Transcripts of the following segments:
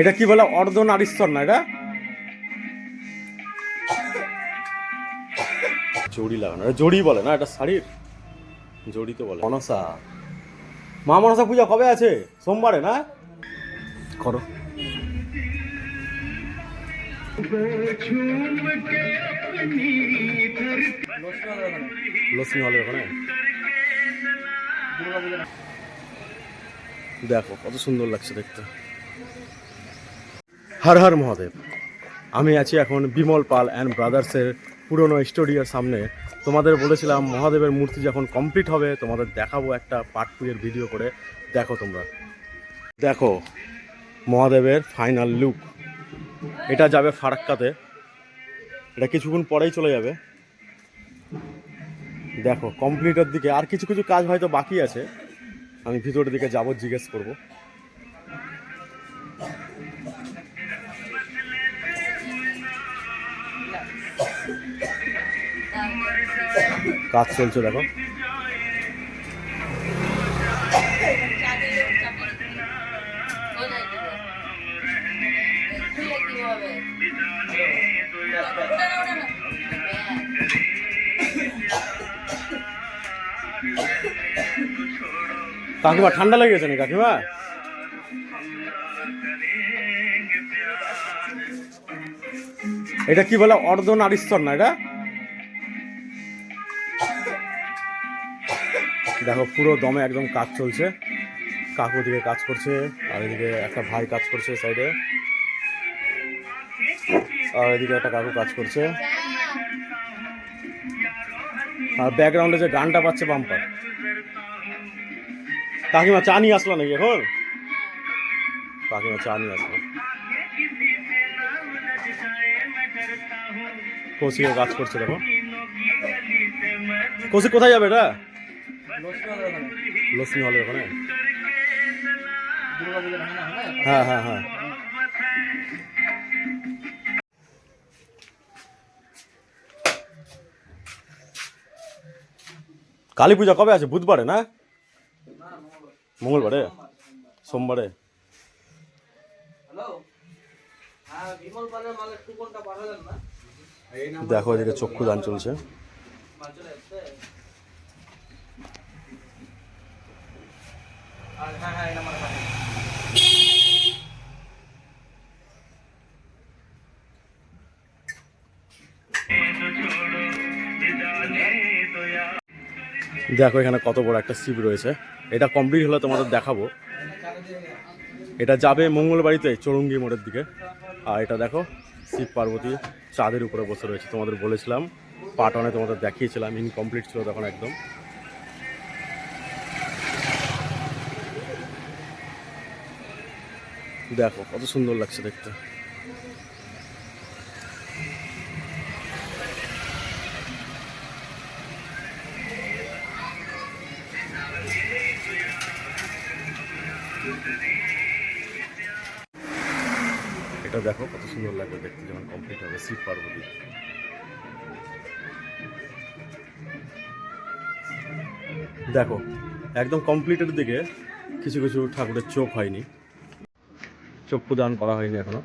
এটা কি বলে অর্ধ নারীশ্বর না এটা? জড়ি লাগানো এটা জড়ি বলে না এটা শাড়ির? জড়ি তো বলে। মনসা মা মনসা পূজা কবে আছে? সোমবারে না? করো। লক্ষ্মী হলের ওখানে? দেখো কত সুন্দর লাগছে দেখতে। হর হর মহাদেব। আমি আছি এখন বিমল পাল অ্যান্ড ব্রাদার্সের পুরনো স্টুডিওর সামনে। তোমাদের বলেছিলাম মহাদেবের মূর্তি যখন কমপ্লিট হবে, তোমাদের দেখাবো একটা পার্ট টু এর ভিডিও করে। দেখো তোমরা। দেখো, মহাদেবের ফাইনাল লুক এটা যাবে ফারাক্কাতে। এটা কিছুক্ষণ পরেই চলে যাবে। দেখো কমপ্লিটের দিকে। আর কিছু কিছু কাজ হয়তো বাকি আছে। আমি ভিতরের দিকে যাব, জিজ্ঞেস করব। কাজ চলছে, দেখো। কাকিমা, ঠান্ডা লেগে গেছে না কাকিমা? এটা কি বলে অর্ধ নারীশ্বর না এটা? দেখো, পুরো দমে একদম কাজ চলছে। কাকু দিকে কাজ করছে, আর এদিকে একটা ভাই কাজ করছে সাইডে আর এদিকে একটা কাকু কাজ করছে। আর ব্যাকগ্রাউন্ডে যে গানটা পাচ্ছে বাম্পার কাকিমা চা নিয়ে আসলো নাকি এখন? কাকিমা চা নিয়ে আসলো। কৌশিকে কাজ করছে দেখো। কৌশিক কোথায় যাবে এটা? লক্ষ্মী হলের ওখানে? হ্যাঁ হ্যাঁ হ্যাঁ। কালী পূজা কবে আছে? বুধবারে না? মঙ্গলবারে? সোমবারে? দেখো এদিকে চক্ষুদান চলছে। হ্যাঁ হ্যাঁ দেখো, এখানে কত বড় একটা শিব রয়েছে। এটা কমপ্লিট হলে তোমাদের দেখাবো। এটা যাবে মঙ্গলবাড়িতে, চৌরঙ্গি মোড়ের দিকে। আর এটা দেখো, শিব পার্বতী চাঁদের উপরে বসে রয়েছে। তোমাদের বলেছিলাম পার্ট ওয়ানে তোমাদের দেখিয়েছিলাম ইনকমপ্লিট ছিল তখন একদম। দেখো, কত সুন্দর লাগছে দেখতে। এটা দেখো, কত সুন্দর লাগবে দেখতে, যখন কমপ্লিট হবে, শিব পার্বতী। দেখো, একদম কমপ্লিটের দিকে কিছু কিছু ঠাকুরের চোখ হয়নি। চক্ষু দান করা হয়নি এখনও।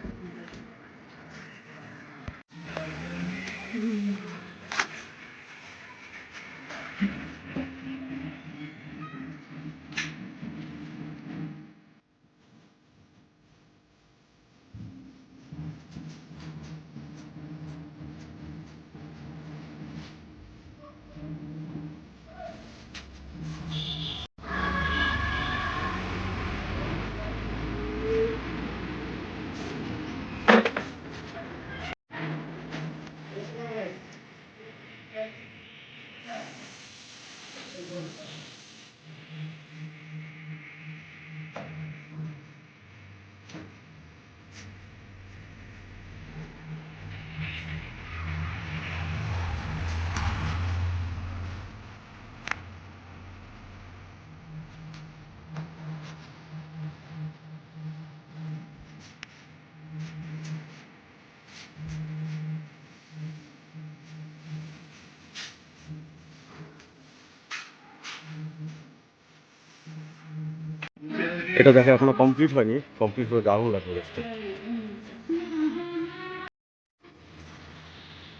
এটা দেখে এখনও কমপ্লিট হয়নি। কমপ্লিট করে দারুণ লাগবে দেখতে।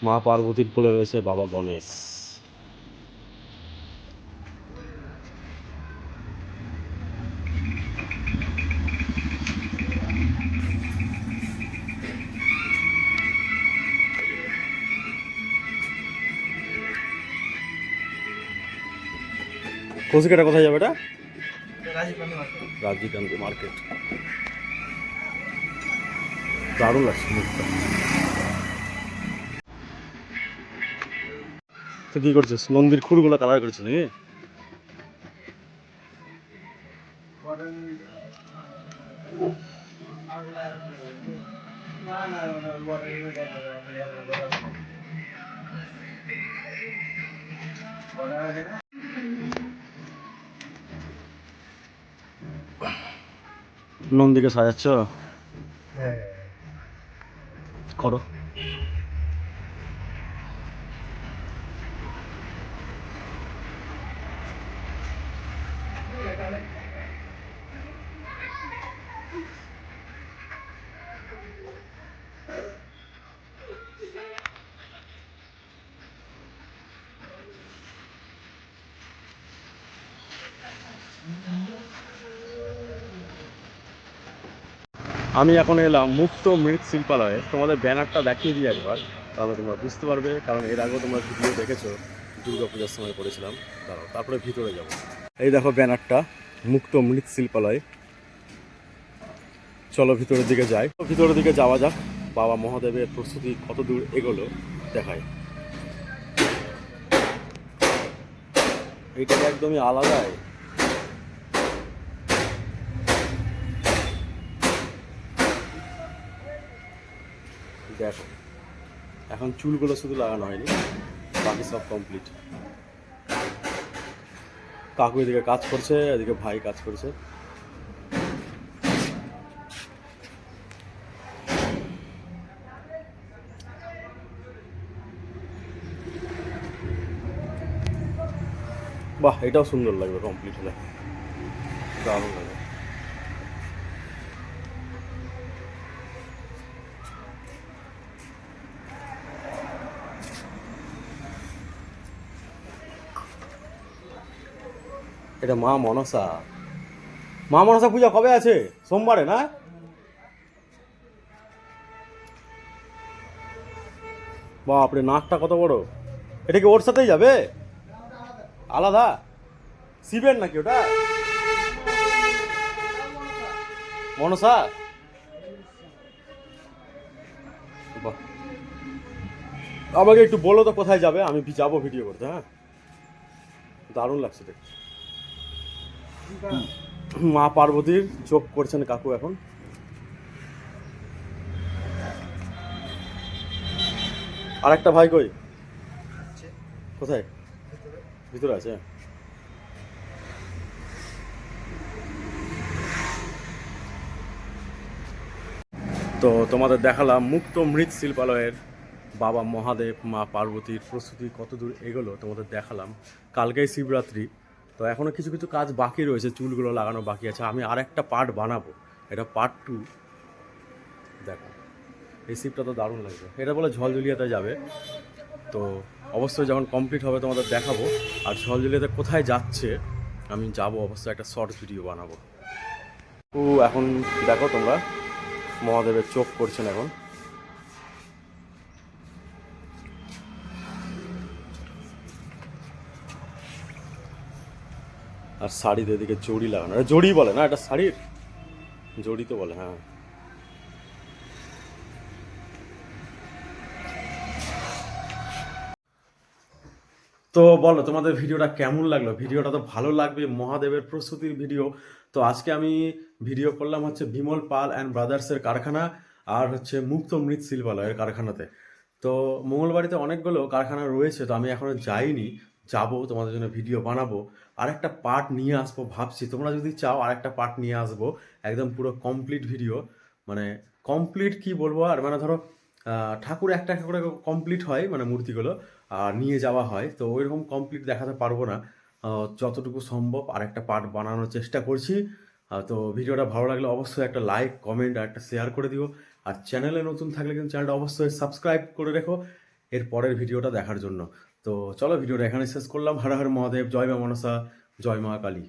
মা পার্বতীর কোলে রয়েছে বাবা গণেশ। কৌশিকাটা কোথায় যাবে এটা? রাজীব গান্ধী মার্কেট। দারুণ লাগছে মুখটা। তো কি করছিস? নন্দীর খুরগুলো কালার করছিস নাকি? নন্দীকে সাজাচ্ছ? করো। আমি এখন এলাম মুক্ত মৃৎ শিল্পালয়ে। তোমাদের ব্যানারটা দেখিয়ে দিই একবার, তাহলে তোমরা বুঝতে পারবে, কারণ এর আগেও তোমরা ভিডিও দেখেছ দুর্গা পূজার সময় করেছিলাম। দাঁড়াও, তারপরে ভিতরে যাব। এই দেখো ব্যানারটা, মুক্ত মৃৎ শিল্পালয়। চলো ভিতরের দিকে যাই। ভিতরের দিকে যাওয়া যাক। বাবা মহাদেবের প্রস্তুতি কত দূর এগোলো দেখায় এটা একদমই আলাদাই। দেখো। এখন চুলগুলো শুধু লাগানো হয়নি, বাকি সব কমপ্লিট কাকু এদিকে কাজ করছে, এদিকে ভাই কাজ করছে। বাহ, এটাও সুন্দর লাগবে কমপ্লিট হলে। দারুণ লাগবে এটা মা মনসা। মা মনসা পূজা কবে আছে? সোমবারে, না? বাপরে, নাকটা কত বড়। এটা কি ওর সাথেই যাবে? আলাদা? শিবের নাকি ওটা? মনসা? বাহ। আমাকে একটু বলো তো কোথায় যাবে? আমি যাব ভিডিও করতে হ্যাঁ? দারুণ লাগছে দেখতে। মা পার্বতীর চোখ করছেন কাকু এখন। আর একটা ভাই কই? কোথায়? ভিতরে আছে। তো তোমাদের দেখালাম মুক্ত মৃৎ শিল্পালয়ের বাবা মহাদেব মা পার্বতীর প্রস্তুতি কতদূর এগোলো তোমাদের দেখালাম। কালকেই শিবরাত্রি। তো এখনও কিছু কিছু কাজ বাকি রয়েছে, চুলগুলো লাগানো বাকি আছে। আমি আর একটা পার্ট বানাবো। এটা পার্ট টু। দেখো, এই শিবটা তো দারুণ লাগবে। এটা বলে ঝলঝুলিয়াতে যাবে। তো অবশ্যই যখন কমপ্লিট হবে তোমাদের দেখাবো। আর ঝলঝুলিয়াতে কোথায় যাচ্ছে, আমি যাব অবশ্যই একটা শর্ট ভিডিও বানাবো। ও, এখন দেখো তোমরা, মহাদেবের চোখ করছেন এখন। আর শাড়িতে এদিকে জড়ি লাগানো। এটা জড়ি বলে না, এটা শাড়ির? জড়ি তো বলে হ্যাঁ। তো বলো, তোমাদের ভিডিওটা কেমন লাগল? ভিডিওটা তো ভালো লাগবে, মহাদেবের প্রস্তুতির ভিডিও। তো আজকে আমি ভিডিও করলাম হচ্ছে বিমল পাল অ্যান্ড ব্রাদার্সের কারখানা আর হচ্ছে মুক্ত মৃৎ শিল্পালয়ের কারখানাতে। তো মঙ্গলবাড়িতে অনেকগুলো কারখানা রয়েছে, তো আমি এখনও যাইনি। যাব, তোমাদের জন্য ভিডিও বানাবো আর একটা পার্ট নিয়ে আসব ভাবছি। তোমরা যদি চাও আর একটা পার্ট নিয়ে আসব, একদম পুরো কমপ্লিট ভিডিও মানে কমপ্লিট কি বলব আর মানে ধরো ঠাকুর একটা একটা করে কমপ্লিট হয় মানে মূর্তিগুলো, আর নিয়ে যাওয়া হয়। তো ওইরকম কমপ্লিট দেখাতে পারব না। যতটুকু সম্ভব আর একটা পার্ট বানানোর চেষ্টা করছি। তো ভিডিওটা ভালো লাগলে অবশ্যই একটা লাইক কমেন্ট আর একটা শেয়ার করে দিও। আর চ্যানেলে নতুন থাকলে কিন্তু চ্যানেলটা অবশ্যই সাবস্ক্রাইব করে রেখো। এর পরের ভিডিওটা দেখার জন্য। তো চলো ভিডিওটা এখানে শেষ করলাম। হর হর মহাদেব, জয় মা মনসা, জয় মা কালী।